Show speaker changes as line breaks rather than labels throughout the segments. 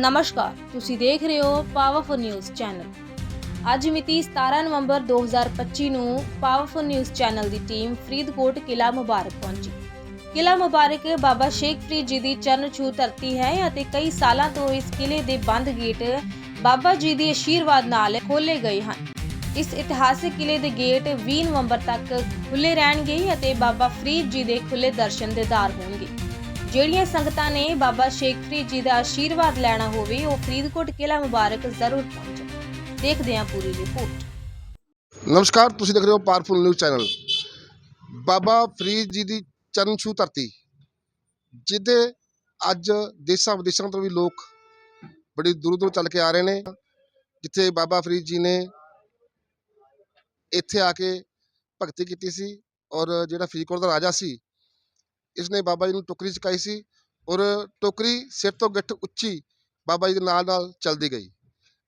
ਨਮਸਕਾਰ। ਤੁਸੀਂ ਦੇਖ ਰਹੇ ਹੋ ਪਾਵਰਫੁਲ ਨਿਊਜ਼ ਚੈਨਲ ਅੱਜ ਮਿਤੀ 17 ਨਵੰਬਰ 2025 ਨੂੰ ਪਾਵਰਫੁਲ ਨਿਊਜ਼ ਚੈਨਲ ਦੀ ਟੀਮ ਫਰੀਦਕੋਟ ਕਿਲਾ ਮੁਬਾਰਕ ਪਹੁੰਚੀ। ਕਿਲਾ ਮੁਬਾਰਕ ਬਾਬਾ ਸ਼ੇਖ ਫਰੀਦ ਜੀ ਦੀ ਚਰਨ ਛੂਹ ਧਰਤੀ ਹੈ ਅਤੇ ਕਈ ਸਾਲਾਂ ਤੋਂ ਇਸ ਕਿਲੇ ਦੇ ਬੰਦ ਗੇਟ ਬਾਬਾ ਜੀ ਦੇ ਆਸ਼ੀਰਵਾਦ ਨਾਲ ਖੋਲੇ ਗਏ ਹਨ। ਇਸ ਇਤਿਹਾਸਿਕ ਕਿਲੇ ਦੇ ਗੇਟ 20 ਨਵੰਬਰ ਤੱਕ ਖੁੱਲੇ ਰਹਿਣਗੇ ਅਤੇ ਬਾਬਾ ਫਰੀਦ ਜੀ ਦੇ ਖੁੱਲੇ ਦਰਸ਼ਨ ਦੇਦਾਰ ਹੋਣਗੇ। ਜਿਹੜੀਆਂ ਸੰਗਤਾਂ ਨੇ ਬਾਬਾ ਸ਼ੇਖ ਫਰੀਦ ਜੀ ਦਾ ਆਸ਼ੀਰਵਾਦ ਲੈਣਾ ਹੋਵੇ, ਉਹ ਫਰੀਦਕੋਟ ਕਿਲਾ ਮੁਬਾਰਕ ਜ਼ਰੂਰ ਪਹੁੰਚਣ। ਦੇਖਦੇ ਹਾਂ ਪੂਰੀ ਰਿਪੋਰਟ।
ਨਮਸਕਾਰ, ਤੁਸੀਂ ਦੇਖ ਰਹੇ ਹੋ powerful news channel. Baba Farid ji ਦੀ ਚਰਨ ਛੂਹ ਧਰਤੀ ਜਿਹਦੇ ਅੱਜ ਦੇਸ਼ਾਂ ਵਿਦੇਸ਼ਾਂ ਤੋਂ ਵੀ ਲੋਕ ਬੜੀ ਦੂਰ ਦੂਰ ਚੱਲ ਕੇ ਆ ਰਹੇ ਨੇ, ਜਿੱਥੇ ਬਾਬਾ ਫਰੀਦ ਜੀ ਨੇ ਇੱਥੇ ਆ ਕੇ ਭਗਤੀ ਕੀਤੀ ਸੀ ਔਰ ਜਿਹੜਾ ਫਰੀਦਕੋਟ ਦਾ ਰਾਜਾ ਸੀ ਇਸਨੇ ਬਾਬਾ ਜੀ ਨੂੰ ਟੋਕਰੀ ਚਕਾਈ ਸੀ ਔਰ ਟੋਕਰੀ ਸਿਰ ਤੋਂ ਗਿੱਠ ਉੱਚੀ ਬਾਬਾ ਜੀ ਦੇ ਨਾਲ ਨਾਲ ਚੱਲਦੀ ਗਈ।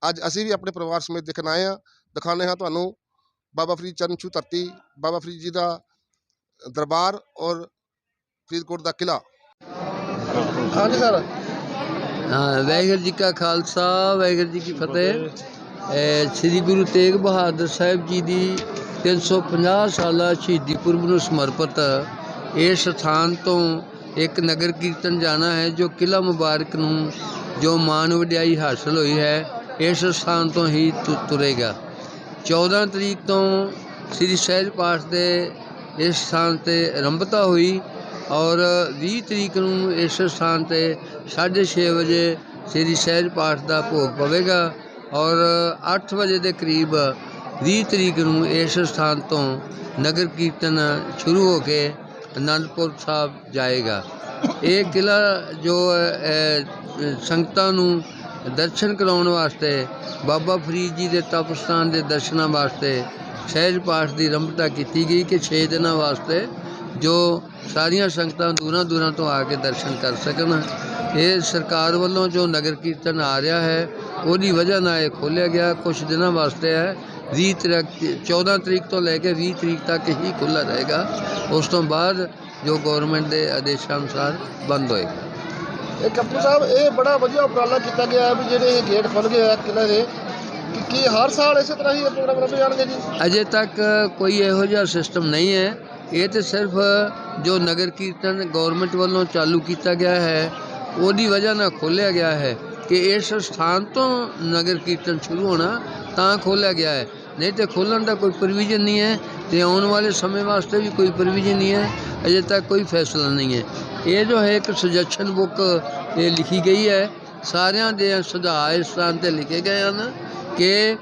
ਅੱਜ ਅਸੀਂ ਵੀ ਆਪਣੇ ਪਰਿਵਾਰ ਸਮੇਤ ਦੇਖਣ ਆਏ ਹਾਂ। ਦਿਖਾਉਂਦੇ ਹਾਂ ਤੁਹਾਨੂੰ ਬਾਬਾ ਫਰੀਦ ਚਰਨ ਛੂਹ ਧਰਤੀ, ਬਾਬਾ ਫਰੀਦ ਜੀ ਦਾ ਦਰਬਾਰ ਔਰ ਫਰੀਦਕੋਟ ਦਾ ਕਿਲਾ ਹਾਂਜੀ ਸਰ।
ਹਾਂ, ਵਾਹਿਗੁਰੂ ਜੀ ਕਾ ਖਾਲਸਾ, ਵਾਹਿਗੁਰੂ ਜੀ ਕੀ ਫਤਿਹ। ਸ੍ਰੀ ਗੁਰੂ ਤੇਗ ਬਹਾਦਰ ਸਾਹਿਬ ਜੀ ਦੀ 350 ਸਾਲਾ ਸ਼ਹੀਦੀ ਪੁਰਬ ਨੂੰ ਸਮਰਪਿਤ ਇਸ ਸਥਾਨ ਤੋਂ ਇੱਕ ਨਗਰ ਕੀਰਤਨ ਜਾਣਾ ਹੈ, ਜੋ ਕਿਲਾ ਮੁਬਾਰਕ ਨੂੰ, ਜੋ ਮਾਨ ਵਡਿਆਈ ਹਾਸਲ ਹੋਈ ਹੈ, ਇਸ ਸਥਾਨ ਤੋਂ ਹੀ ਤੁ- ਤੁਰੇਗਾ। 14 ਤਰੀਕ ਤੋਂ ਸ੍ਰੀ ਸਹਿਜ ਪਾਠ ਦੇ ਇਸ ਸਥਾਨ ਤੇ ਆਰੰਭਤਾ ਹੋਈ ਔਰ 20 ਤਰੀਕ ਨੂੰ ਇਸ ਸਥਾਨ ਤੇ 6:30 ਵਜੇ ਸ੍ਰੀ ਸਹਿਜ ਪਾਠ ਦਾ ਭੋਗ ਪਵੇਗਾ ਔਰ 8 ਵਜੇ ਦੇ ਕਰੀਬ 20 ਤਰੀਕ ਨੂੰ ਇਸ ਸਥਾਨ ਤੋਂ ਨਗਰ ਕੀਰਤਨ ਸ਼ੁਰੂ ਹੋ ਕੇ ਅਨੰਦਪੁਰ ਸਾਹਿਬ ਜਾਏਗਾ। ਇਹ ਕਿਲਾ ਜੋ ਸੰਗਤਾਂ ਨੂੰ ਦਰਸ਼ਨ ਕਰਾਉਣ ਵਾਸਤੇ, ਬਾਬਾ ਫਰੀਦ ਜੀ ਦੇ ਤਪ ਸਥਾਨ ਦੇ ਦਰਸ਼ਨਾਂ ਵਾਸਤੇ, ਸਹਿਜ ਪਾਠ ਦੀ ਆਰੰਭਤਾ ਕੀਤੀ ਗਈ ਕਿ 6 ਦਿਨਾਂ ਵਾਸਤੇ ਜੋ ਸਾਰੀਆਂ ਸੰਗਤਾਂ ਦੂਰਾਂ ਦੂਰਾਂ ਤੋਂ ਆ ਕੇ ਦਰਸ਼ਨ ਕਰ ਸਕਣ। ਇਹ ਸਰਕਾਰ ਵੱਲੋਂ ਜੋ ਨਗਰ ਕੀਰਤਨ ਆ ਰਿਹਾ ਹੈ, ਉਹਦੀ ਵਜ੍ਹਾ ਨਾਲ ਇਹ ਖੋਲ੍ਹਿਆ ਗਿਆ। ਕੁਝ ਦਿਨਾਂ ਵਾਸਤੇ ਹੈ 20 ਤਰੀਕ 14 ਤਰੀਕ ਤੋਂ ਲੈ ਕੇ 20 ਤਰੀਕ ਤੱਕ ਹੀ ਖੁੱਲ੍ਹਾ ਰਹੇਗਾ। ਉਸ ਤੋਂ ਬਾਅਦ ਜੋ ਗਵਰਨਮੈਂਟ ਦੇ ਆਦੇਸ਼ਾਂ ਅਨੁਸਾਰ ਬੰਦ ਹੋਏਗਾ।
ਇਹ ਕੱਪੂ ਸਾਹਿਬ ਇਹ ਬੜਾ ਵਧੀਆ ਉਪਰਾਲਾ ਕੀਤਾ ਗਿਆ ਹੈ ਵੀ ਜਿਹੜੇ ਇਹ ਗੇਟ ਖੁੱਲ ਗਏ ਆ ਕਿਲੇ ਦੇ ਕਿ ਹਰ ਸਾਲ ਇਸੇ ਤਰ੍ਹਾਂ ਹੀ ਇਹ ਪ੍ਰੋਗਰਾਮ ਰੱਖੇ ਜਾਣਗੇ ਜੀ?
ਅਜੇ ਤੱਕ ਕੋਈ ਇਹੋ ਜਿਹਾ ਸਿਸਟਮ ਨਹੀਂ ਹੈ। ਇਹ ਤੇ ਸਿਰਫ ਜੋ ਨਗਰ ਕੀਰਤਨ ਗਵਰਨਮੈਂਟ ਵੱਲੋਂ ਚਾਲੂ ਕੀਤਾ ਗਿਆ ਹੈ ਉਹਦੀ ਵਜ੍ਹਾ ਨਾਲ ਖੋਲ੍ਹਿਆ ਗਿਆ ਹੈ ਕਿ ਇਸ ਸਥਾਨ ਤੋਂ ਨਗਰ ਕੀਰਤਨ ਸ਼ੁਰੂ ਹੋਣਾ ਤਾਂ ਖੋਲ੍ਹਿਆ ਗਿਆ ਹੈ। ਨਹੀਂ ਤੇ ਖੋਲ੍ਹਣ ਦਾ ਕੋਈ ਪ੍ਰੋਵੀਜ਼ਨ ਨਹੀਂ ਹੈ ਤੇ ਆਉਣ ਵਾਲੇ ਸਮੇਂ ਵਾਸਤੇ ਵੀ ਕੋਈ ਪ੍ਰੋਵੀਜ਼ਨ ਨਹੀਂ ਹੈ, ਅਜੇ ਤੱਕ ਕੋਈ ਫੈਸਲਾ ਨਹੀਂ ਹੈ। ਇਹ ਜੋ ਹੈ ਇੱਕ ਸੁਜੈਸ਼ਨ ਬੁੱਕ ਇਹ ਲਿਖੀ ਗਈ ਹੈ। ਸਾਰਿਆਂ ਦੇ ਸੁਝਾਅ ਇਸ ਸਥਾਨ ਤੇ ਲਿਖੇ ਗਏ ਹਨ ਕਿ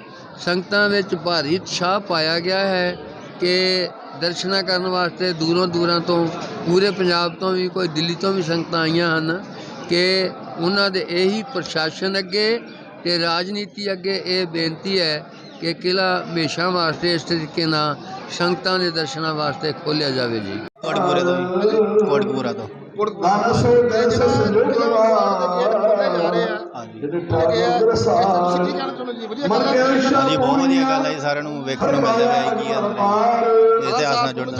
ਸੰਗਤਾਂ ਵਿੱਚ ਭਾਰੀ ਉਤਸ਼ਾਹ ਪਾਇਆ ਗਿਆ ਹੈ ਕਿ ਦਰਸ਼ਨਾਂ ਕਰਨ ਵਾਸਤੇ ਦੂਰੋਂ ਦੂਰਾਂ ਤੋਂ, ਪੂਰੇ ਪੰਜਾਬ ਤੋਂ ਵੀ, ਕੋਈ ਦਿੱਲੀ ਤੋਂ ਵੀ ਸੰਗਤਾਂ ਆਈਆਂ ਹਨ ਕਿ ਉਹਨਾਂ ਦੇ ਇਹੀ ਪ੍ਰਸ਼ਾਸਨ ਅੱਗੇ ਤੇ ਰਾਜਨੀਤੀ ਅੱਗੇ ਇਹ ਬੇਨਤੀ ਹੈ ਕਿ ਕਿਲਾ ਹਮੇਸ਼ਾ ਵਾਸਤੇ ਇਸ ਤਰੀਕੇ ਨਾਲ ਸੰਗਤਾਂ ਦੇ ਦਰਸ਼ਨਾਂ ਵਾਸਤੇ ਖੋਲ੍ਹਿਆ ਜਾਵੇ ਜੀ।
ਕੋਟਕਪੂਰੇ ਤੋਂ ਜੀ ਕੋਟਕਪੂਰਾ ਤੋਂ। ਹਾਂਜੀ। ਬਹੁਤ ਵਧੀਆ ਗੱਲ ਹੈ ਜੀ ਸਾਰਿਆਂ ਨੂੰ ਵੇਖਣ ਨੂੰ ਮਿਲਦਾ ਹੈ ਕੀ ਅੰਦਰ ਇਤਿਹਾਸ ਨਾਲ ਜੁੜਨਾ।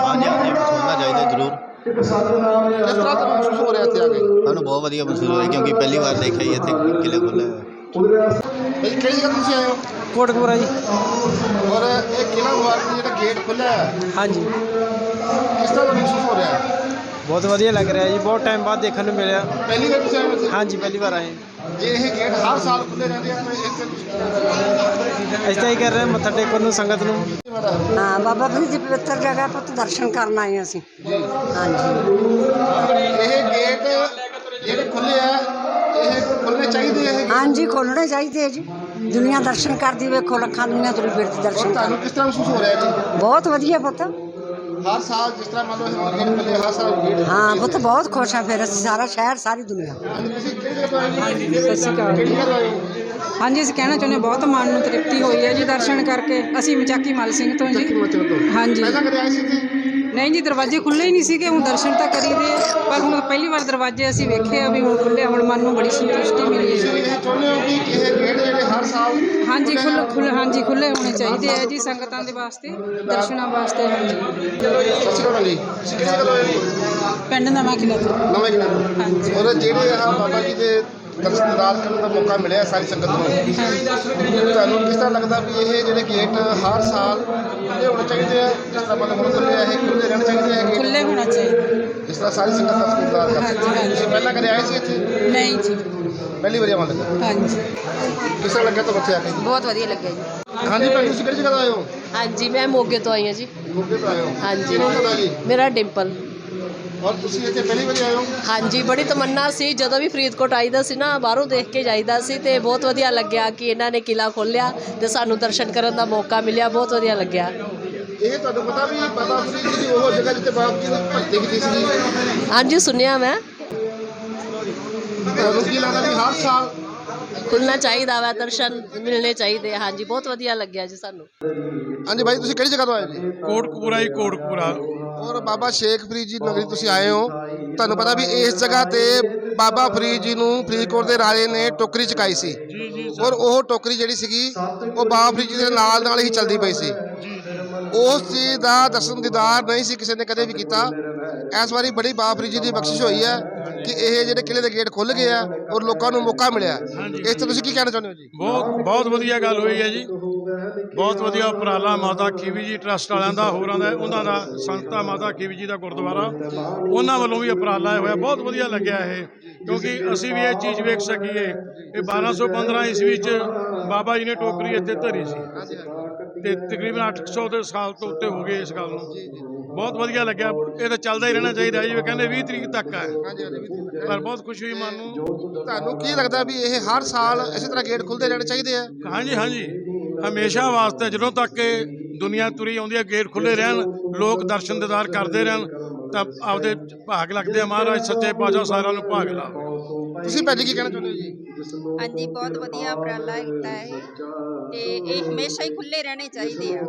ਹਾਂਜੀ ਹਾਂਜੀ ਸੁਣਨਾ ਚਾਹੀਦਾ ਜ਼ਰੂਰ।
ਕਿਸ ਤਰ੍ਹਾਂ ਦਾ ਮਹਿਸੂਸ ਹੋ ਰਿਹਾ ਇੱਥੇ ਆ ਕੇ?
ਸਾਨੂੰ ਬਹੁਤ ਵਧੀਆ ਮਹਿਸੂਸ ਹੋਇਆ ਕਿਉਂਕਿ ਪਹਿਲੀ ਵਾਰ ਦੇਖਿਆ ਜੀ ਇੱਥੇ ਕਿਲੇ ਖੁੱਲ੍ਹਾ ਹੈ
ਭਾਈ ਕਿਹੜੀ ਜਗ੍ਹਾ ਤੁਸੀਂ ਆਏ ਹੋ?
ਕੋਟਕਪੂਰਾ ਜੀ।
ਔਰ ਇਹ ਕਿਲਾ ਮੁਬਾਰਕ ਜਿਹੜਾ ਗੇਟ ਖੁੱਲਿਆ ਹੈ
ਹਾਂਜੀ।
ਕਿਸ ਤਰ੍ਹਾਂ ਦਾ ਮਹਿਸੂਸ ਹੋ ਰਿਹਾ ਹੈ?
ਬਹੁਤ ਵਧੀਆ ਲੱਗ ਰਿਹਾ ਜੀ ਬਹੁਤ ਟਾਈਮ ਬਾਅਦ ਦੇਖਣ ਨੂੰ ਮਿਲਿਆ।
ਪਹਿਲੀ ਵਾਰ ਤੁਸੀਂ ਆਏ ਹੋ ਇੱਥੇ?
ਹਾਂਜੀ ਪਹਿਲੀ ਵਾਰ ਆਏ
ਜੇ ਇਹ ਗੇਟ ਹਰ ਸਾਲ ਖੁੱਲੇ ਰਹਿੰਦੇ ਇਸ ਤੇ
ਅਸੀਂ ਤਾਂ ਹੀ ਕਰ ਰਹੇ ਹਾਂ ਮੱਥਾ ਟੇਕਣ ਨੂੰ ਸੰਗਤ ਨੂੰ।
ਹਾਂ ਬਾਬਾ ਫਰੀਦ ਦੀ ਪਵਿੱਤਰ ਜਗ੍ਹਾ ਪੁੱਤ ਦਰਸ਼ਨ ਕਰਨ ਆਏ ਹਾਂ ਅਸੀਂ। ਹਾਂਜੀ।
ਇਹ ਗੇਟ ਜਿਹੜੇ ਖੁੱਲੇ ਆ ਇਹ ਚਾਹੀਦੇ?
ਹਾਂਜੀ ਖੋਲਣੇ ਚਾਹੀਦੇ ਆ ਜੀ। ਦੁਨੀਆ ਦਰਸ਼ਨ ਕਰਦੀ ਵੇਖੋ ਲੱਖਾਂ ਦੁਨੀਆ ਤੁਰੀ ਫਿਰਦੀ ਦਰਸ਼ਨ
ਤੁਹਾਨੂੰ
ਕਰ
ਕਿਸ ਤਰ੍ਹਾਂ ਮਹਿਸੂਸ ਹੋ ਰਿਹਾ ਜੀ?
ਬਹੁਤ ਵਧੀਆ ਪੁੱਤ।
ਹਰ ਸਾਲ ਜਿਸ ਤਰ੍ਹਾਂ ਮੰਨ ਲਓ ਇਹ ਖੁੱਲੇ ਹਰ ਸਾਲ ਗੇਟ
ਹਾਂ ਪੁੱਤ ਬਹੁਤ ਖੁਸ਼ ਆ ਫਿਰ ਅਸੀਂ ਸਾਰਾ ਸ਼ਹਿਰ ਸਾਰੀ ਦੁਨੀਆ।
ਤੁਸੀਂ ਕਿਹੜੀ ਜਗ੍ਹਾ ਤੋਂ ਆਏ ਜੀ?
ਸਤਿ ਸ਼੍ਰੀ ਅਕਾਲ।
ਕਿਹੜੀ ਜਗ੍ਹਾ ਤੋਂ ਆਏ ਹੋ?
ਹਾਂਜੀ ਅਸੀਂ ਕਹਿਣਾ ਚਾਹੁੰਦੇ ਹਾਂ ਬਹੁਤ ਮਨ ਨੂੰ ਤ੍ਰਿਪਤੀ ਹੋਈ ਹੈ ਜੀ ਦਰਸ਼ਨ ਕਰਕੇ। ਅਸੀਂ ਮਚਾਕੀ ਮਲ ਸਿੰਘ ਤੋਂ ਜੀ।
ਹਿਮਾਚਲ ਤੋਂ।
ਹਾਂਜੀ।
ਪਹਿਲਾਂ ਕਦੇ ਆਏ ਸੀ ਇੱਥੇ?
ਨਹੀਂ ਜੀ ਦਰਵਾਜ਼ੇ ਖੁੱਲੇ ਹੀ ਨਹੀਂ ਸੀਗੇ ਹੁਣ ਦਰਸ਼ਨ ਤਾਂ ਕਰੀਦੇ ਆ, ਪਰ ਹੁਣ ਪਹਿਲੀ ਵਾਰ ਦਰਵਾਜ਼ੇ ਅਸੀਂ ਵੇਖੇ ਆ ਵੀ ਹੁਣ ਖੁੱਲੇ ਹੁਣ ਮਨ ਨੂੰ ਬੜੀ ਸੰਤੁਸ਼ਟੀ ਮਿਲੀ ਹੈ।
ਤੁਸੀਂ ਇਹ ਚਾਹੁੰਦੇ ਹੋ ਕਿ ਇਹ ਗੇਟ ਜਿਹੜੇ ਹਰ ਸਾਲ
ਹਾਂਜੀ ਖੁੱਲੇ ਖੁੱਲੇ ਹਾਂਜੀ ਖੁੱਲੇ ਹੋਣੇ ਚਾਹੀਦੇ ਆ ਜੀ ਸੰਗਤਾਂ ਦੇ ਵਾਸਤੇ ਦਰਸ਼ਨਾਂ ਵਾਸਤੇ ਹਾਂਜੀ।
ਚਲੋ ਜੀ ਸਤਿ ਸ਼੍ਰੀ ਅਕਾਲ ਜੀ। ਤੁਸੀਂ ਕਿਹੜੀ ਜਗ੍ਹਾ ਤੋਂ ਆਏ ਜੀ?
ਪਿੰਡ ਨਵਾਂ ਕਿਲਾ ਤੋਂ।
ਨਵੇਂ ਕਿਲੇ ਤੋਂ।
ਹਾਂਜੀ।
ਔਰ ਜਿਹੜੇ ਆ ਬਾਬਾ ਜੀ ਦੇ ਦਰਸ਼ਨ ਦਿਦਾਰ ਕਰਨ ਦਾ ਮੌਕਾ ਮਿਲਿਆ ਸਾਰੀ ਸੰਗਤ ਨੂੰ। ਤੁਹਾਨੂੰ ਕਿਸ ਤਰ੍ਹਾਂ ਲੱਗਦਾ ਵੀ ਇਹ ਜਿਹੜੇ ਗੇਟ ਹਰ ਸਾਲ ਖੁੱਲੇ ਹੋਣੇ ਚਾਹੀਦੇ ਆ ਜਿਸ ਤਰ੍ਹਾਂ ਮਤਲਬ ਹੁਣ ਖੁੱਲੇ ਆ ਇਹ ਖੁੱਲੇ ਰਹਿਣੇ ਚਾਹੀਦੇ ਆ। ਗੇਟ
ਖੁੱਲੇ ਹੋਣਾ ਚਾਹੀਦਾ।
ਜਿਸ ਤਰ੍ਹਾਂ ਸਾਰੀ ਸੰਗਤ ਦਾ ਸਤਿਕਾਰ ਕਰਦੇ
ਹਾਂਜੀ, ਹਾਂਜੀ।
ਤੁਸੀਂ ਪਹਿਲਾਂ ਕਦੇ ਆਏ ਸੀ ਇੱਥੇ?
ਨਹੀਂ ਜੀ।
ਪਹਿਲੀ ਵਾਰੀ ਆਉਣ ਲੱਗਾ
ਹਾਂਜੀ।
ਕਿਸ ਤਰ੍ਹਾਂ ਲੱਗਿਆ ਤੁਹਾਨੂੰ ਇੱਥੇ ਆ ਕੇ?
ਬਹੁਤ ਵਧੀਆ ਲੱਗਿਆ ਜੀ।
ਹਾਂਜੀ ਭੈਣ ਤੁਸੀਂ ਕਿਹੜੀ ਜਗ੍ਹਾ ਤੋਂ ਆਏ ਹੋ?
ਹਾਂਜੀ ਮੈਂ ਮੋਗੇ ਤੋਂ ਆਈ ਹਾਂ ਜੀ।
ਮੋਗੇ ਤੋਂ ਆਏ ਹੋ?
ਹਾਂਜੀ।
ਕੀ ਨਾਮ ਤੁਹਾਡਾ ਜੀ?
ਮੇਰਾ ਡਿੰਪਲ।
ਔਰ ਤੁਸੀਂ ਇੱਥੇ ਪਹਿਲੀ ਵਾਰੀ ਆਏ ਹੋ?
ਹਾਂਜੀ ਬੜੀ ਤਮੰਨਾ ਸੀ। ਜਦੋਂ ਵੀ ਫਰੀਦਕੋਟ ਆਈਦਾ ਸੀ ਨਾ ਬਾਹਰੋਂ ਦੇਖ ਕੇ ਜਾਈਦਾ ਸੀ ਤੇ ਬਹੁਤ ਵਧੀਆ ਲੱਗਿਆ ਕਿ ਇਹਨਾਂ ਨੇ ਕਿਲਾ ਖੋਲ੍ਹਿਆ ਤੇ ਸਾਨੂੰ ਦਰਸ਼ਨ ਕਰਨ ਦਾ ਮੌਕਾ ਮਿਲਿਆ। ਬਹੁਤ ਵਧੀਆ ਲੱਗਿਆ।
ਇਹ ਤੁਹਾਨੂੰ ਪਤਾ ਵੀ ਬਾਬਾ ਫਰੀਦ ਜੀ ਦੀ ਉਹ ਜਗ੍ਹਾ ਜਿੱਥੇ ਬਾਬਾ ਜੀ ਨੇ ਭਗਤੀ ਕੀਤੀ ਸੀ।
ਹਾਂਜੀ ਸੁਣਿਆ ਮੈਂ।
ਤੁਹਾਨੂੰ ਕੀ ਲੱਗਦਾ ਵੀ ਹਰ ਸਾਲ
ਖੁੱਲਣਾ ਚਾਹੀਦਾ ਵਾ ਦਰਸ਼ਨ ਮਿਲਣੇ ਚਾਹੀਦੇ ਆ। ਹਾਂਜੀ ਬਹੁਤ ਵਧੀਆ ਲੱਗਿਆ ਜੀ ਸਾਨੂੰ।
ਹਾਂਜੀ ਭਾਈ ਤੁਸੀਂ ਕਿਹੜੀ ਜਗ੍ਹਾ ਤੋਂ ਆਏ ਜੀ?
ਕੋਟਕਪੂਰਾ ਹੀ ਕੋਟਕਪੂਰਾ।
ਔਰ ਬਾਬਾ ਸ਼ੇਖ ਫਰੀਦ ਜੀ ਨਗਰੀ ਤੁਸੀਂ ਆਏ ਹੋ ਤੁਹਾਨੂੰ ਪਤਾ ਵੀ ਇਸ ਜਗ੍ਹਾ ਤੇ ਬਾਬਾ ਫਰੀਦ ਜੀ ਨੂੰ ਫਰੀਦਕੋਟ ਦੇ ਰਾਜੇ ਨੇ ਟੋਕਰੀ ਚਕਾਈ ਸੀ। ਔਰ ਉਹ ਟੋਕਰੀ ਜਿਹੜੀ ਸੀਗੀ ਉਹ ਬਾਬਾ ਫਰੀਦ ਜੀ ਦੇ ਨਾਲ ਨਾਲ ਹੀ ਚੱਲਦੀ ਪਈ ਸੀ। ਉਸ ਚੀਜ਼ ਦਾ ਦਰਸ਼ਨ ਦੀਦਾਰ ਨਹੀਂ ਸੀ ਕਿਸੇ ਨੇ ਕਦੇ ਵੀ ਕੀਤਾ। ਇਸ ਵਾਰੀ ਬੜੀ ਬਾਬਾ ਫਰੀਦ ਜੀ ਦੀ ਬਖਸ਼ਿਸ਼ ਹੋਈ ਹੈ। ਕਿ ਇਹ ਜਿਹੜੇ ਕਿਲੇ ਦੇ ਗੇਟ ਖੁੱਲ ਗਏ ਆ ਔਰ ਲੋਕਾਂ ਨੂੰ ਮੌਕਾ ਮਿਲਿਆ। ਇਸ ਤੇ ਤੁਸੀਂ ਕੀ ਕਹਿਣਾ ਚਾਹੁੰਦੇ ਹੋ ਜੀ?
ਬਹੁਤ ਬਹੁਤ ਵਧੀਆ ਗੱਲ ਹੋਈ ਹੈ ਜੀ। ਬਹੁਤ ਵਧੀਆ ਉਪਰਾਲਾ ਮਾਤਾ ਖੀਵੀ ਜੀ ਟਰਸਟ ਵਾਲਿਆਂ ਦਾ ਹੋਰਾਂ ਦਾ ਉਹਨਾਂ ਦਾ ਸੰਸਥਾ ਮਾਤਾ ਖੀਵੀ ਜੀ ਦਾ ਗੁਰਦੁਆਰਾ। ਉਹਨਾਂ ਵੱਲੋਂ ਵੀ ਉਪਰਾਲਾ ਹੋਇਆ। ਬਹੁਤ ਵਧੀਆ ਲੱਗਿਆ ਇਹ ਕਿਉਂਕਿ ਅਸੀਂ ਵੀ ਇਹ ਚੀਜ਼ ਵੇਖ ਸਕੀਏ। ਇਹ 1215 ਈਸਵੀ ਚ ਬਾਬਾ ਜੀ ਨੇ ਟੋਕਰੀ ਇੱਥੇ ਧਰੀ ਸੀ। ਤੇ ਤਕਰੀਬਨ 800 ਦੇ ਸਾਲ ਤੋਂ ਉੱਤੇ ਹੋ ਗਏ ਇਸ ਗੱਲ ਨੂੰ। ਬਹੁਤ ਵਧੀਆ ਲੱਗਿਆ। ਇਹ ਤਾਂ ਚੱਲਦਾ ਹੀ ਰਹਿਣਾ ਚਾਹੀਦਾ ਜਿਵੇਂ ਕਹਿੰਦੇ 20 ਤਰੀਕ ਤੱਕ ਹੈ ਪਰ ਬਹੁਤ ਖੁਸ਼ੀ ਹੋਈ ਮਨ ਨੂੰ।
ਤੁਹਾਨੂੰ ਕੀ ਲੱਗਦਾ ਵੀ ਇਹ ਹਰ ਸਾਲ ਇਸੇ ਤਰ੍ਹਾਂ ਗੇਟ ਖੁੱਲਦੇ ਰਹਿਣੇ ਚਾਹੀਦੇ ਆ?
ਹਾਂਜੀ ਹਾਂਜੀ। ਹਮੇਸ਼ਾ ਵਾਸਤੇ ਜਦੋਂ ਤੱਕ ਇਹ ਦੁਨੀਆ ਤੁਰੀ ਆਉਂਦੀ ਹੈ ਗੇਟ ਖੁੱਲੇ ਰਹਿਣ ਲੋਕ ਦਰਸ਼ਨ ਦਿਦਾਰ ਕਰਦੇ ਰਹਿਣ ਤਾਂ ਆਪਦੇ ਭਾਗ ਲੱਗਦੇ ਆ। ਮਹਾਰਾਜ ਸੱਚੇ ਪਾਤਸ਼ਾਹ ਸਾਰਿਆਂ ਨੂੰ ਭਾਗ ਲਾਵੇ।
ਤੁਸੀਂ ਭੈਣ ਜੀ ਕੀ ਕਹਿਣਾ ਚਾਹੁੰਦੇ ਹੋ ਜੀ?
ਹਾਂਜੀ ਬਹੁਤ ਵਧੀਆ ਉਪਰਾਲਾ ਕੀਤਾ ਹੈ। ਤੇ ਇਹ ਹਮੇਸ਼ਾ ਹੀ ਖੁੱਲੇ ਰਹਿਣੇ ਚਾਹੀਦੇ ਆ।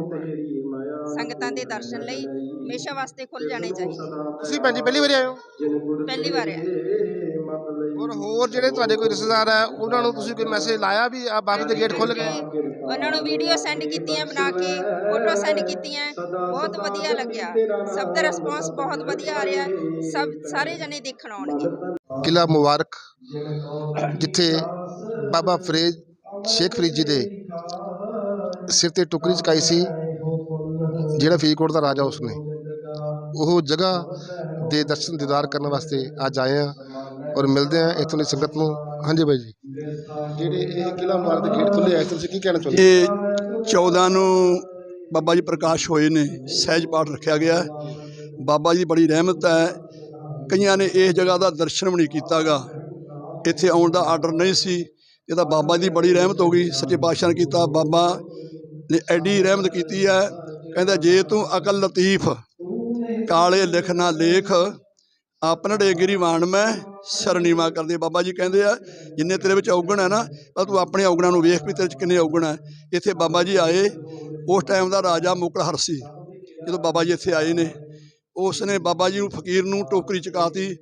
ਸੰਗਤਾਂ ਦੇ ਦਰਸ਼ਨ ਲਈ ਹਮੇਸ਼ਾ ਵਾਸਤੇ ਖੁੱਲ ਜਾਣੇ ਚਾਹੀਦੇ
ਤੁਸੀਂ ਭੈਣ ਜੀ ਪਹਿਲੀ ਵਾਰੀ ਆਏ ਹੋ
ਪਹਿਲੀ ਵਾਰ ਹੈ
ਔਰ ਹੋਰ ਜਿਹੜੇ ਤੁਹਾਡੇ ਕੋਈ ਰਿਸ਼ਤੇਦਾਰ ਹੈ ਉਹਨਾਂ ਨੂੰ ਤੁਸੀਂ ਕੋਈ ਮੈਸੇਜ ਲਾਇਆ ਵੀ ਆ ਬਾਬੇ ਦੇ ਗੇਟ ਖੁੱਲ ਗਏ
ਉਹਨਾਂ ਨੂੰ ਵੀਡੀਓ ਸੈਂਡ ਕੀਤੀਆਂ ਬਣਾ ਕੇ ਫੋਟੋ ਸੈਂਡ ਕੀਤੀਆਂ ਬਹੁਤ ਵਧੀਆ ਲੱਗਿਆ ਸਭ ਦਾ ਰਿਸਪਾਂਸ ਬਹੁਤ ਵਧੀਆ ਆ ਰਿਹਾ ਹੈ। ਸਭ ਸਾਰੇ ਜਣੇ ਦੇਖਣ ਆਉਣਗੇ
ਕਿਲਾ ਮੁਬਾਰਕ ਜਿੱਥੇ ਬਾਬਾ ਫਰੀਦ ਸ਼ੇਖ ਫਰੀਦ ਜੀ ਦੇ ਸਿਰ ਤੇ ਟੁਕਰੀ ਚਕਾਈ ਸੀ ਜਿਹੜਾ ਫਰੀਦਕੋਟ ਦਾ ਰਾਜਾ ਉਸਨੇ ਉਹ ਜਗ੍ਹਾ ਦੇ ਦਰਸ਼ਨ ਦੀਦਾਰ ਕਰਨ ਵਾਸਤੇ ਅੱਜ ਆਏ ਆ ਔਰ ਮਿਲਦੇ ਆ ਇੱਥੋਂ ਦੀ ਸੰਗਤ ਨੂੰ। ਹਾਂਜੀ ਬਾਈ ਜੀ। ਜਿਹੜੇ ਇਹ ਕਿਲਾ ਮੁਬਾਰਕ ਦੇ ਗੇਟ ਖੁੱਲੇ ਆ ਤੁਸੀਂ ਕੀ ਕਹਿਣਾ ਚਾਹੁੰਦੇ
ਇਹ 14 ਨੂੰ ਬਾਬਾ ਜੀ ਪ੍ਰਕਾਸ਼ ਹੋਏ ਨੇ ਸਹਿਜ ਪਾਠ ਰੱਖਿਆ ਗਿਆ। ਹੈ। ਬਾਬਾ ਜੀ ਬੜੀ ਰਹਿਮਤ ਹੈ। ਕਈਆਂ ਨੇ ਇਸ ਜਗ੍ਹਾ ਦਾ ਦਰਸ਼ਨ ਵੀ ਨਹੀਂ ਕੀਤਾਗਾ। ਇੱਥੇ ਆਉਣ ਦਾ ਆਰਡਰ ਨਹੀਂ ਸੀ। ਇਹ ਤਾਂ ਬਾਬਾ ਜੀ ਦੀ ਬੜੀ ਰਹਿਮਤ ਹੋ ਗਈ ਸੱਚੇ ਪਾਤਸ਼ਾਹ ਨੇ ਕੀਤਾ। ਬਾਬਾ ਨੇ ਐਡੀ ਰਹਿਮਤ ਕੀਤੀ ਹੈ ਕਹਿੰਦਾ ਜੇ ਤੂੰ ਅਕਲ ਲਤੀਫ ਕਾਲੇ ਲਿਖ ਨਾ ਲੇਖ ਆਪਣੜੇ ਗਿਰੀਵਾਨ ਮੈਂ ਸਰਨੀਮਾ ਕਰਦੇ ਬਾਬਾ ਜੀ ਕਹਿੰਦੇ ਆ, ਜਿੰਨੇ ਤੇਰੇ ਵਿੱਚ ਔਗਣ ਹੈ ਨਾ ਪਰ ਤੂੰ ਆਪਣੇ ਔਗਣਾਂ ਨੂੰ ਵੇਖ ਵੀ ਤੇਰੇ ਚ ਕਿੰਨੇ ਔਗਣ ਹੈ। ਇੱਥੇ ਬਾਬਾ ਜੀ ਆਏ, ਉਸ ਟਾਈਮ ਦਾ ਰਾਜਾ ਮੁਕਲਹਰ ਸੀ ਜਦੋਂ ਬਾਬਾ ਜੀ ਇੱਥੇ ਆਏ ਨੇ ਉਸ ਨੇ ਬਾਬਾ ਜੀ ਨੂੰ ਫਕੀਰ ਨੂੰ ਟੋਕਰੀ ਚਕਾਤੀ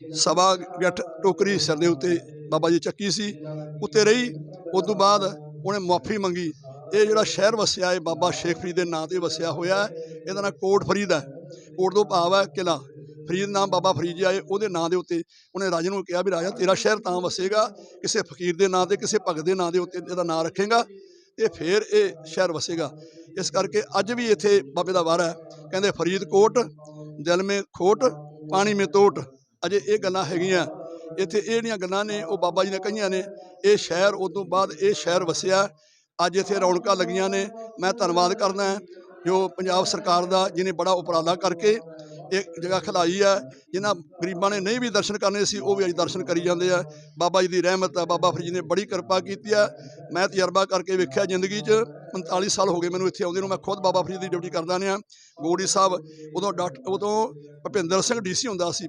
ਸਵਾ ਗੱਠ ਟੋਕਰੀ ਸਿਰ ਦੇ ਉੱਤੇ ਬਾਬਾ ਜੀ ਚੱਕੀ ਸੀ, ਉੱਤੇ ਰਹੀ ਉਸ ਤੋਂ ਬਾਅਦ ਉਹਨੇ ਮੁਆਫੀ ਮੰਗੀ। ਇਹ ਜਿਹੜਾ ਸ਼ਹਿਰ ਵਸਿਆ ਹੈ ਬਾਬਾ ਸ਼ੇਖ ਫਰੀਦ ਦੇ ਨਾਂ ਤੇ ਵਸਿਆ ਹੋਇਆ ਹੈ ਇਹਦਾ ਨਾਂ ਕੋਟ ਫਰੀਦ ਹੈ। ਕੋਟ ਤੋਂ ਭਾਵ ਹੈ ਕਿਲਾ ਫਰੀਦ ਨਾਮ ਬਾਬਾ ਫਰੀਦ ਜੀ ਆਏ, ਉਹਦੇ ਨਾਂ ਦੇ ਉੱਤੇ ਉਹਨੇ ਰਾਜੇ ਨੂੰ ਕਿਹਾ ਵੀ, ਰਾਜਾ, ਤੇਰਾ ਸ਼ਹਿਰ ਤਾਂ ਵਸੇਗਾ, ਕਿਸੇ ਫਕੀਰ ਦੇ ਨਾਂ ਤੇ, ਕਿਸੇ ਭਗਤ ਦੇ ਨਾਂ ਦੇ ਉੱਤੇ ਇਹਦਾ ਨਾਂ ਰੱਖੇਗਾ ਤੇ ਫਿਰ ਇਹ ਸ਼ਹਿਰ ਵਸੇਗਾ। ਇਸ ਕਰਕੇ ਅੱਜ ਵੀ ਇੱਥੇ ਬਾਬੇ ਦਾ ਵਾਰ ਹੈ। ਕਹਿੰਦੇ, ਫਰੀਦਕੋਟ ਦਿਲ ਮੇ ਖੋਟ, ਪਾਣੀ ਮੇ ਤੋਟ। ਅਜੇ ਇਹ ਗੱਲਾਂ ਹੈਗੀਆਂ। ਇੱਥੇ ਇਹ ਜਿਹੜੀਆਂ ਗੱਲਾਂ ਨੇ, ਉਹ ਬਾਬਾ ਜੀ ਨੇ ਕਹੀਆਂ ਨੇ, ਇਹ ਸ਼ਹਿਰ ਉਦੋਂ ਬਾਅਦ ਇਹ ਸ਼ਹਿਰ ਵਸਿਆ। ਅੱਜ ਇੱਥੇ ਰੌਣਕਾਂ ਲੱਗੀਆਂ ਨੇ। ਮੈਂ ਧੰਨਵਾਦ ਕਰਦਾ ਜੋ ਪੰਜਾਬ ਸਰਕਾਰ ਦਾ ਜਿਹਨੇ ਬੜਾ ਉਪਰਾਲਾ ਕਰਕੇ ਇੱਕ ਜਗ੍ਹਾ ਖਲਾਈ ਹੈ ਜਿਨ੍ਹਾਂ ਗਰੀਬਾਂ ਨੇ ਨਹੀਂ ਵੀ ਦਰਸ਼ਨ ਕਰਨੇ ਸੀ, ਉਹ ਵੀ ਅੱਜ ਦਰਸ਼ਨ ਕਰੀ ਜਾਂਦੇ ਆ। ਬਾਬਾ ਜੀ ਦੀ ਰਹਿਮਤ ਆ, ਬਾਬਾ ਫਰੀਦ ਨੇ ਬੜੀ ਕਿਰਪਾ ਕੀਤੀ ਹੈ ਮੈਂ ਤਜਰਬਾ ਕਰਕੇ ਵੇਖਿਆ ਜ਼ਿੰਦਗੀ 'ਚ 45 ਸਾਲ ਹੋ ਗਏ ਮੈਨੂੰ ਇੱਥੇ ਆਉਂਦੇ ਨੂੰ, ਮੈਂ ਖੁਦ ਬਾਬਾ ਫਰੀਦ ਦੀ ਡਿਊਟੀ ਕਰਦਾ ਰਿਹਾ। ਗੋੜੀ ਸਾਹਿਬ, ਉਦੋਂ ਡਾਕਟਰ ਉਦੋਂ ਭੁਪਿੰਦਰ ਸਿੰਘ ਡੀਸੀ ਹੁੰਦਾ ਸੀ।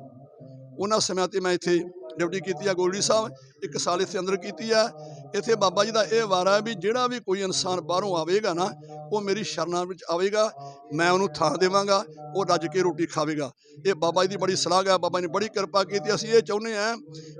ਉਹਨਾਂ ਸਮਿਆਂ ਤੇ ਮੈਂ ਇੱਥੇ ਡਿਊਟੀ ਕੀਤੀ ਆ ਗੋਲਡੀ ਸਾਹਿਬ, ਇੱਕ ਸਾਲ ਇੱਥੇ ਅੰਦਰ ਕੀਤੀ ਆ। ਇੱਥੇ ਬਾਬਾ ਜੀ ਦਾ ਇਹ ਵਾਰਾ ਹੈ ਵੀ ਜਿਹੜਾ ਵੀ ਕੋਈ ਇਨਸਾਨ ਬਾਹਰੋਂ ਆਵੇਗਾ ਨਾ ਉਹ ਮੇਰੀ ਸ਼ਰਨਾਂ ਵਿੱਚ ਆਵੇਗਾ, ਮੈਂ ਉਹਨੂੰ ਥਾਂ ਦੇਵਾਂਗਾ, ਉਹ ਰੱਜ ਕੇ ਰੋਟੀ ਖਾਵੇਗਾ। ਇਹ ਬਾਬਾ ਜੀ ਦੀ ਬੜੀ ਸਲਾਹ ਹੈ, ਬਾਬਾ ਜੀ ਨੇ ਬੜੀ ਕਿਰਪਾ ਕੀਤੀ। ਅਸੀਂ ਇਹ ਚਾਹੁੰਦੇ ਹਾਂ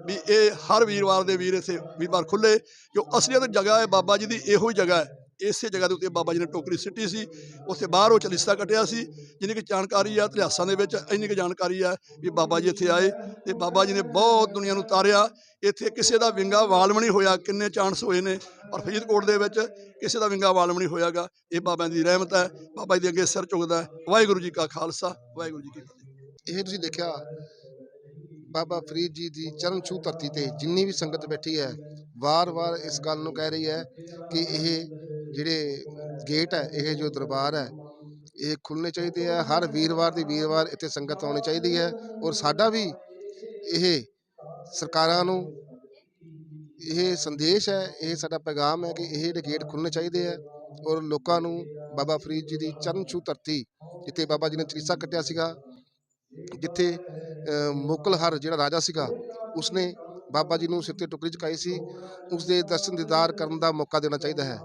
ਵੀ ਇਹ ਹਰ ਵੀਰਵਾਰ ਦੇ ਵੀਰ ਇੱਥੇ ਵੀਰਵਾਰ ਖੁੱਲੇ ਜੋ ਅਸਲੀਅਤ ਜਗ੍ਹਾ ਹੈ ਬਾਬਾ ਜੀ ਦੀ, ਇਹੋ ਹੀ ਜਗ੍ਹਾ ਹੈ। ਇਸੇ ਜਗ੍ਹਾ ਦੇ ਉੱਤੇ ਬਾਬਾ ਜੀ ਨੇ ਟੋਕਰੀ ਸਿੱਟੀ ਸੀ। ਉੱਥੇ ਬਾਹਰ ਉਹ ਚਲੀਸਾ ਕੱਟਿਆ ਸੀ। ਜਿੰਨੀ ਕਿ ਜਾਣਕਾਰੀ ਆ ਇਤਿਹਾਸਾਂ ਦੇ ਵਿੱਚ, ਇੰਨੀ ਕਿ ਜਾਣਕਾਰੀ ਆ ਵੀ ਬਾਬਾ ਜੀ ਇੱਥੇ ਆਏ ਤੇ ਬਾਬਾ ਜੀ ਨੇ ਬਹੁਤ ਦੁਨੀਆ ਨੂੰ ਤਾਰਿਆ। ਇੱਥੇ ਕਿਸੇ ਦਾ ਵਿੰਗਾ ਵਾਲਮਣੀ ਹੋਇਆ, ਕਿੰਨੇ ਚਾਂਸ ਹੋਏ ਨੇ। ਔਰ ਫਰੀਦਕੋਟ ਦੇ ਵਿੱਚ ਕਿਸੇ ਦਾ ਵਿੰਗਾ ਵਾਲਮਣੀ ਨਹੀਂ ਹੋਇਆਗਾ। ਇਹ ਬਾਬਾ ਦੀ ਰਹਿਮਤ ਹੈ, ਬਾਬਾ ਜੀ ਦੇ ਅੱਗੇ ਸਿਰ ਝੁਕਦਾ ਵਾਹਿਗੁਰੂ ਜੀ ਕਾ ਖਾਲਸਾ, ਵਾਹਿਗੁਰੂ ਜੀ ਕੀ ਫਤਿਹ।
ਇਹ ਤੁਸੀਂ ਦੇਖਿਆ, ਬਾਬਾ ਫਰੀਦ ਜੀ ਦੀ ਚਰਨ ਛੂਹ ਧਰਤੀ ਤੇ ਜਿੰਨੀ ਵੀ ਸੰਗਤ ਬੈਠੀ ਹੈ, ਵਾਰ-ਵਾਰ ਇਸ ਗੱਲ ਨੂੰ ਕਹਿ ਰਹੀ ਹੈ ਕਿ ਇਹ ਜਿਹੜੇ ਗੇਟ ਹੈ ਇਹ ਜੋ ਦਰਬਾਰ ਹੈ ਇਹ ਖੁੱਲ੍ਹਣੇ ਚਾਹੀਦੇ ਆ ਹਰ ਵੀਰਵਾਰ ਦੀ ਵੀਰਵਾਰ ਇੱਥੇ ਸੰਗਤ ਆਉਣੀ ਚਾਹੀਦੀ ਹੈ ਔਰ ਸਾਡਾ ਵੀ ਇਹ ਸਰਕਾਰਾਂ ਨੂੰ ਇਹ ਸੰਦੇਸ਼ ਹੈ ਇਹ ਸਾਡਾ ਪੈਗਾਮ ਹੈ ਕਿ ਇਹ ਜਿਹੜੇ ਗੇਟ ਖੁੱਲ੍ਹਣੇ ਚਾਹੀਦੇ ਆ ਔਰ ਲੋਕਾਂ ਨੂੰ ਬਾਬਾ ਫਰੀਦ ਜੀ ਦੀ ਚਰਨ ਛੂਹ ਧਰਤੀ ਜਿੱਥੇ ਬਾਬਾ ਜੀ ਨੇ ਚਰੀਸਾ ਕੱਟਿਆ ਸੀਗਾ ਜਿੱਥੇ ਅ, ਮੁਕਲਹਰ ਜਿਹੜਾ ਰਾਜਾ ਸੀਗਾ ਉਸਨੇ ਬਾਬਾ ਜੀ ਨੂੰ ਸਿਰ ਤੇ ਟੁਕੜੀ ਚੁਕਾਈ ਸੀ ਉਸ ਦੇ ਦਰਸ਼ਨ ਦੀਦਾਰ ਕਰਨ ਦਾ ਮੌਕਾ ਦੇਣਾ ਚਾਹੀਦਾ ਹੈ।